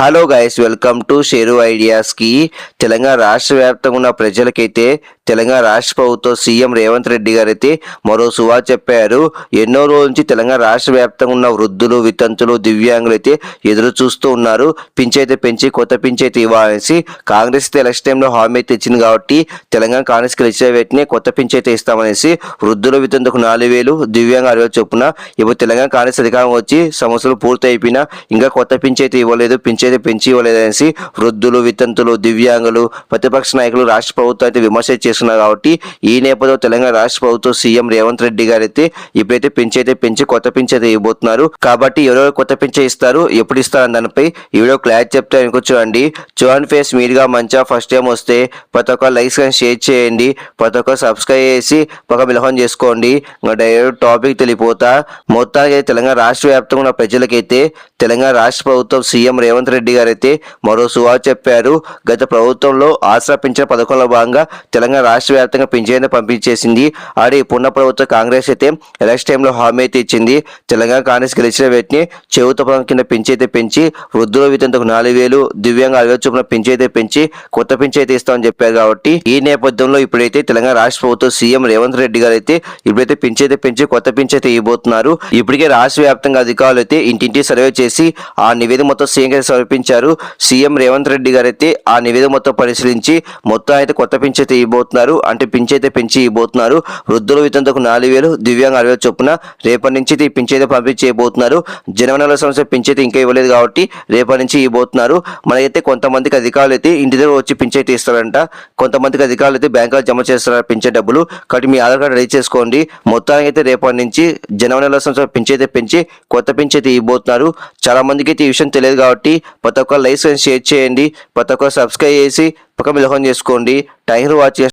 Hello guys welcome to Sheru ఐడియాస్కి Telangana రాష్ట్ర వ్యాప్తంగా ఉన్న ప్రజలకైతే తెలంగాణ రాష్ట్ర ప్రభుత్వం సీఎం రేవంత్ రెడ్డి గారు అయితే మరో సువా చెప్పారు. ఎన్నో రోజుల నుంచి తెలంగాణ రాష్ట్ర వ్యాప్తంగా ఉన్న వృద్ధులు వితంతులు దివ్యాంగులు అయితే ఎదురు చూస్తూ ఉన్నారు. పింఛైతే పెంచి కొత్త పింఛైతే ఇవ్వాలనేసి కాంగ్రెస్ అయితే ఎలక్షన్ టైంలో హామీ అయితే ఇచ్చింది కాబట్టి తెలంగాణ కాంగ్రెస్ ఇచ్చే వెంటనే కొత్త పింఛైతే ఇస్తామనేసి వృద్ధులు వితంతుకు నాలుగు వేలు దివ్యాంగ అరవై చొప్పున ఇప్పుడు తెలంగాణ కాంగ్రెస్ అధికారం వచ్చి సమస్యలు పూర్తి అయిపోయినా ఇంకా కొత్త పింఛైతే ఇవ్వలేదు. పింఛైతే పెంచి ఇవ్వలేదనేసి వృద్ధులు వితంతులు దివ్యాంగులు ప్రతిపక్ష నాయకులు రాష్ట్ర ప్రభుత్వం అయితే విమర్శ చేస్తున్నారు కాబట్టి ఈ నేపథ్యంలో తెలంగాణ రాష్ట్ర ప్రభుత్వం సీఎం రేవంత్ రెడ్డి గారు అయితే ఇప్పుడైతే అయితే పెంచి కొత్త పింఛైతే ఇవ్వబోతున్నారు. కాబట్టి ఎవరెవరు కొత్త పింఛ ఇస్తారు ఎప్పుడు ఇస్తారు దానిపై ఈ వీడియో క్లారిటీ చెప్తే అనుకో చూడండి. చూడండి ఫేస్ మీరుగా మంచిగా ఫస్ట్ టైం వస్తే ప్రతి ఒక్క లైక్స్ కానీ షేర్ చేయండి ప్రతి ఒక్క సబ్స్క్రైబ్ చేసి ఒక మిలహం చేసుకోండి. ఇంకా డైరెక్ట్ టాపిక్ తెలిపోతా మొత్తానికి అయితే తెలంగాణ రాష్ట్ర వ్యాప్తంగా ఉన్న ప్రజలకైతే తెలంగాణ రాష్ట్ర ప్రభుత్వం సీఎం రేవంత్ రెడ్డి గారు అయితే మరో సువా చెప్పారు. గత ప్రభుత్వంలో ఆసరా పింఛన్ పథకంలో భాగంగా తెలంగాణ రాష్ట్ర వ్యాప్తంగా పింఛన్ పంపించేసింది. ఆడి పునః ప్రభుత్వ కాంగ్రెస్ అయితే ఎలక్షన్ టైంలో హామీ అయితే ఇచ్చింది. తెలంగాణ కాంగ్రెస్ గెలిచిన వ్యక్తిని చెవుత పథకం కింద పెంచి అయితే పెంచి వృద్ధుల వితంతకు నాలుగు వేలు దివ్యాంగ అరవై చొప్పున పెంచి అయితే పెంచి కొత్త పెంచి అయితే ఇస్తామని చెప్పారు కాబట్టి ఈ నేపథ్యంలో ఇప్పుడైతే తెలంగాణ రాష్ట్ర ప్రభుత్వం సీఎం రేవంత్ రెడ్డి గారు అయితే ఇప్పుడైతే పెంచి అయితే పెంచి కొత్త పెంచి అయితే ఇవ్వబోతున్నారు. ఇప్పటికే రాష్ట్ర వ్యాప్తంగా అధికారులు అయితే ఇంటింటి సర్వే చేసి ఆ నివేదిక మొత్తం సీఎం గారి సమర్పించారు. సీఎం రేవంత్ రెడ్డి గారు అయితే ఆ నివేదిక మొత్తం పరిశీలించి మొత్తం అయితే కొత్త పింఛ అయితే ఇవ్వబోతున్నారు. అంటే పెంచి అయితే పెంచి ఇవ్వబోతున్నారు. వృద్ధుల వితంతకు నాలుగు వేలు దివ్యాంగ అరవై వేలు చొప్పున రేపటి నుంచి అయితే ఈ పింఛన్ అయితే పంపించేయబోతున్నారు జనవరి సంవత్సరం పింఛ అయితే ఇంకా ఇవ్వలేదు కాబట్టి రేపటి నుంచి ఇవ్వబోతున్నారు. మనకైతే కొంతమందికి అధికారులు అయితే ఇంటి దగ్గర వచ్చి పింఛ అయితే ఇస్తారంట. కొంతమందికి అధికారులు అయితే బ్యాంకులో జమ చేస్తారు పింఛన్ డబ్బులు. కాబట్టి మీ ఆధార్ కార్డు రెడీ చేసుకోండి. మొత్తానికి అయితే రేపటి నుంచి జనవరి నెల సంవత్సరం పింఛ అయితే పెంచి కొత్త పింఛ అయితే ఇవ్వబోతున్నారు. చాలా మందికి అయితే ఈ విషయం తెలియదు కాబట్టి ప్రతి ఒక్క లైసెన్స్ షేర్ చేయండి. ప్రతి ఒక్క సబ్స్క్రైబ్ చేసి పక్క మిలహం చేసుకోండి. Time watch